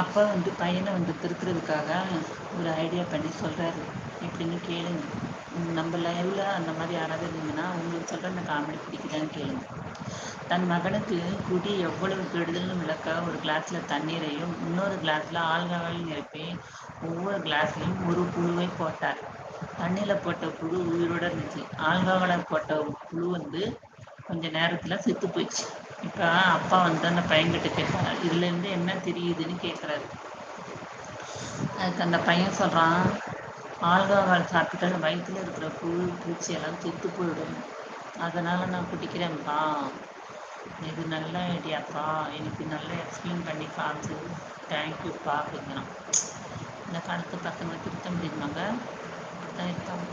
அப்பா வந்து பையனை வந்து திருத்துறதுக்காக ஒரு ஐடியா பண்ணி சொல்கிறாரு எப்படின்னு கேளுங்க. நம்ம லைவில் அந்த மாதிரி யாராவது இருந்தீங்கன்னா உங்களுக்கு சொல்கிற அந்த காமெடி பிடிக்குதான்னு கேளுங்க. தன் மகனுக்கு குடி எவ்வளவு கெடுதல்னு விளக்க ஒரு கிளாஸில் தண்ணீரையும் இன்னொரு கிளாஸில் ஆல்கஹால் நிரப்பி ஒவ்வொரு கிளாஸ்லையும் ஒரு புழுவை போட்டார். தண்ணியில் போட்ட புழு உயிரோட இருந்துச்சு. ஆல்கஹாலை போட்ட புழு வந்து கொஞ்ச நேரத்தில் செத்து போயிடுச்சு. இப்போ அப்பா வந்து அந்த பையன்கிட்ட கேட்டாங்க இதுலேருந்து என்ன தெரியுதுன்னு கேட்குறாரு அதுக்கு அந்த பையன் சொல்கிறான் ஆல்கஹால் அந்த வயிற்றுல இருக்கிற புழு பூச்சி எல்லாம் செத்து போயிடும். அதனால் நான் குடிக்கிறேன்ப்பா. இது நல்ல ஐடியாப்பா. எனக்கு நல்லா எக்ஸ்பிளைன் பண்ணி காமிச்சது தேங்க்யூப்பா அப்படிங்கிறான். இந்த காலத்து பசங்களை திருத்த முடியுமாங்க? அப்படித்தான் இருப்பாங்க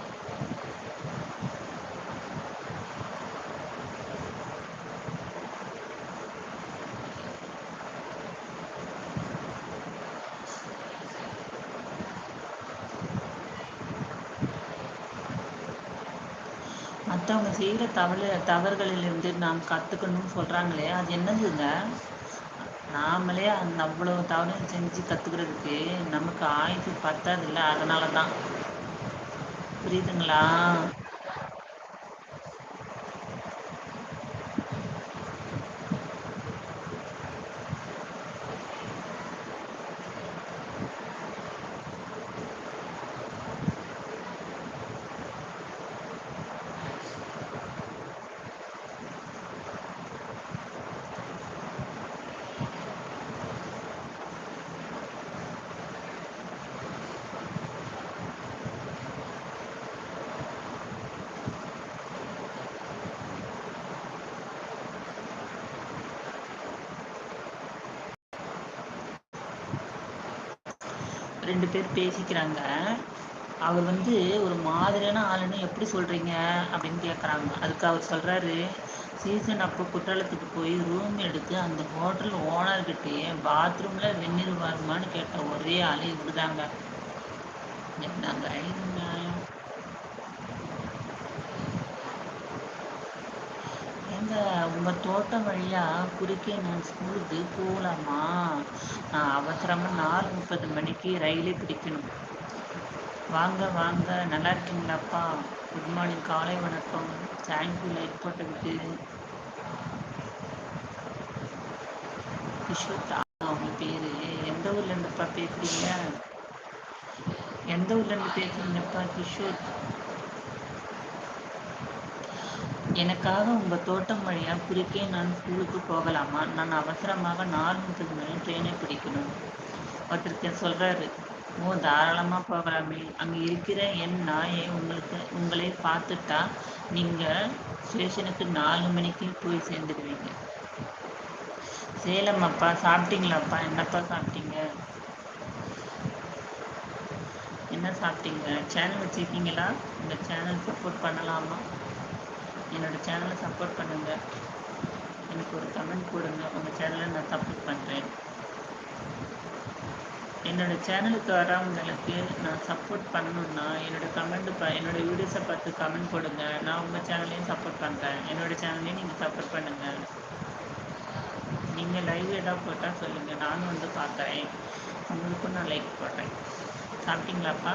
மற்றவங்க செய்கிற தவறு தவறுகளிலிருந்து நாம் கற்றுக்கணும்னு சொல்றாங்களே அது என்னதுங்க? நாமளே அந்த அவ்வளோ தவறையும் செஞ்சு கற்றுக்கிறதுக்கு நமக்கு ஆயுசு அதனால தான் புரியுதுங்களா? ரெண்டு பேர் பேசிக்கிறாங்க. அவர் வந்து ஒரு மாதிரியான ஆளுன்னு எப்படி சொல்கிறீங்க அப்படின்னு கேட்குறாங்க அதுக்கு அவர் சொல்கிறாரு சீசன் அப்போ குற்றாலத்துக்கு போய் ரூம் எடுத்து அந்த ஹோட்டல் ஓனர்கிட்டயே பாத்ரூமில் வெந்நீர் வருமான்னு கேட்ட ஒரே ஆளு இவருதாங்க. என்னங்க? இது உங்க தோட்டம் வழியா குறுக்கே நான் ஸ்கூலுக்கு போகலாமா நான் அவசரமா நாலு முப்பது மணிக்கு ரயிலே பிடிக்கணும். வாங்க வாங்க. நல்லா இருக்கீங்களாப்பா? குட் மார்னிங் காலை வணக்கம். தேங்க்யூ லைக் போட்டதுக்கு கிஷோர் அவங்க பேரு. எந்த ஊர்ல இருந்துப்பா பேசுறீங்க? எந்த ஊர்ல இருந்து பேசுறீங்கப்பா கிஷோர் எனக்காக உங்க தோட்டம் வழியா குறுக்கே நான் ஸ்கூலுக்கு போகலாமா? நான் அவசரமாக நாலு முப்பது மணி ட்ரெயினை பிடிக்கணும். ஒருத்தருக்கு சொல்றாரு ஓ தாராளமா போகலாமே. அங்க இருக்கிற என் நாயை உங்களுக்கு உங்களை பார்த்துட்டா நீங்க ஸ்டேஷனுக்கு நாலு மணிக்கு போய் சேர்ந்துடுவீங்க. சேலம் அப்பா சாப்பிட்டீங்களாப்பா? என்னப்பா சாப்பிட்டீங்க? என்ன சாப்பிட்டீங்க? சேனல் வச்சுருக்கீங்களா? இந்த சேனல் சப்போர்ட் பண்ணலாமா? என்னோட சேனலை சப்போர்ட் பண்ணுங்க. எனக்கு ஒரு கமெண்ட் கொடுங்க. உங்கள் சேனலை நான் சப்போர்ட் பண்ணுறேன் என்னோட சேனலுக்கு வரவங்களுக்கு நான் சப்போர்ட் பண்ணணுன்னா என்னோட கமெண்ட் ப என்னோட வீடியோஸை பார்த்து கமெண்ட் கொடுங்க. நான் உங்கள் சேனலையும் சப்போர்ட் பண்ணுறேன் என்னோட சேனலையும் நீங்கள் சப்போர்ட் பண்ணுங்கள் நீங்கள் லைவ் எதாவது போட்டால் சொல்லுங்கள் நானும் வந்து பார்க்குறேன். உங்களுக்கும் நான் லைக் போடுறேன். சாப்பிட்டீங்களாப்பா?